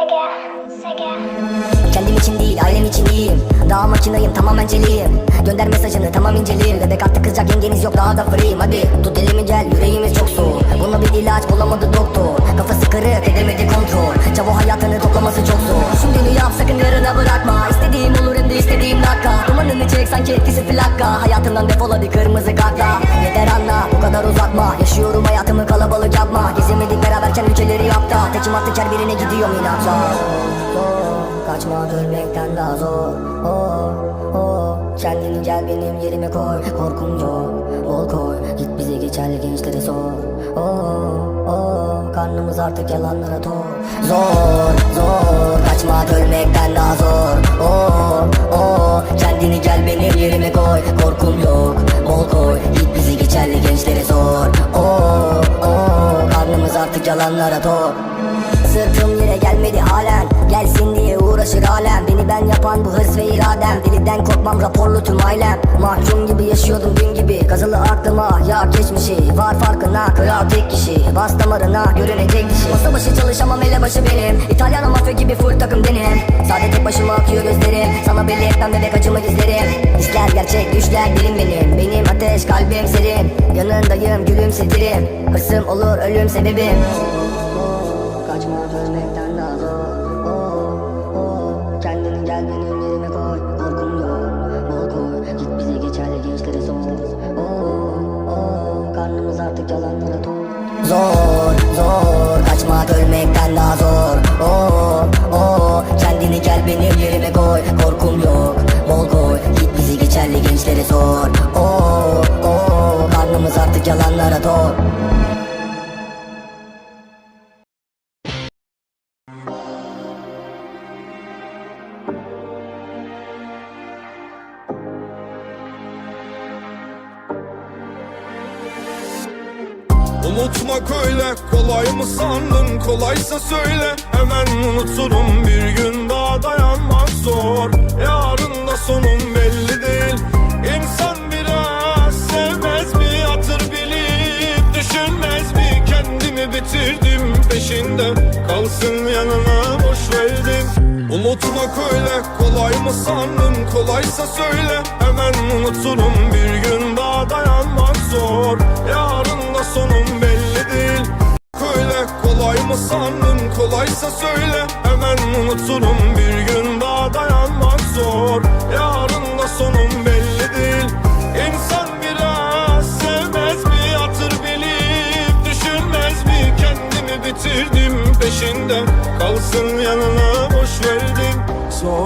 Sega. Kendim için değil ailem için iyiyim Daha makinayım tamamen celiyim Gönder mesajını tamam inceleyim Bebek artık kızacak yengeniz yok daha da free'yim Hadi tut elimi gel yüreğimiz çok soğuk. Buna bir ilaç bulamadı doktor. Kafası kırık edemedi kontrol. Çavo hayatını toplaması çok zor. Şimdi yap sakın yarına bırakma Dumanını çek sanki etkisi plaka. Hayatımdan defol hadi kırmızı kartla. Yeter anla bu kadar uzatma. Yaşıyorum hayatımı kalabalık yapma. Gezemedik beraberken ülkeleri yapta Tekim attık her birine gidiyorum inatla zor Kaçma ölmekten daha zor. Oh, oh. Kendini gel benim yerime koy. Korkum yok bol koy. Git bize geçerli gençlere sor. Oh, oh. Karnımız artık yalanlara tok Zor zor. Kaçma ölmekten daha zor. Oh, Kendini gel benim yerime koy. Korkum yok bol koy. Git bizi geçerli gençlere sor. Oh, oh. Karnımız artık yalanlara tok Sırtım yere gelmedi halen. Gelsin diye uğraşır alem Beni ben yapan bu hırs ve iradem. Deliden korkmam raporlu tüm ailem. Mahkum gibi yaşıyordum dün gibi. Kazılı aklıma ya geçmişi. Var farkına kral tek kişi. Bas damarına görünecek dişi Masa başı çalışamam ele başı benim. İtalyan mafya gibi full takım denim Sade tek başıma akıyor gözlerim. Sana belli etmem bebek acımı gizlerim Hisler gerçek düşler derin benim. Benim ateş kalbim serin. Yanındayım gülümsetirim. Hırsım olur ölüm sebebim. Kaçma ölmekten artık yalanlara tok Zor zor. Kaçma ölmekten daha zor. Oh, oh. Kendini gel benim yerime koy. Korkum yok. Bol koy. Git bizi geçerli gençlere sor. Oh, oh. Karnımız artık yalanlara tok Unutmak öyle. Kolay mı sandın? Kolaysa söyle. Hemen unuturum. Bir gün daha dayanmak zor. Yarın da sonun belli değil. İnsan biraz sevmez mi? Hatır bilip Düşünmez mi? Kendimi bitirdim peşinde. Kalsın yanına boş verdim. Unutmak öyle. Kolay mı sandın? Kolaysa söyle. Hemen unuturum. Bir gün daha dayanmak söyle Hemen unuturum bir gün daha dayanmak zor. Yarın da sonun belli değil. İnsan biraz sevmez mi hatır bilip Düşünmez mi? Kendimi bitirdim peşinde Kalsın yanına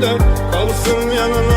senden Kalsın yanında.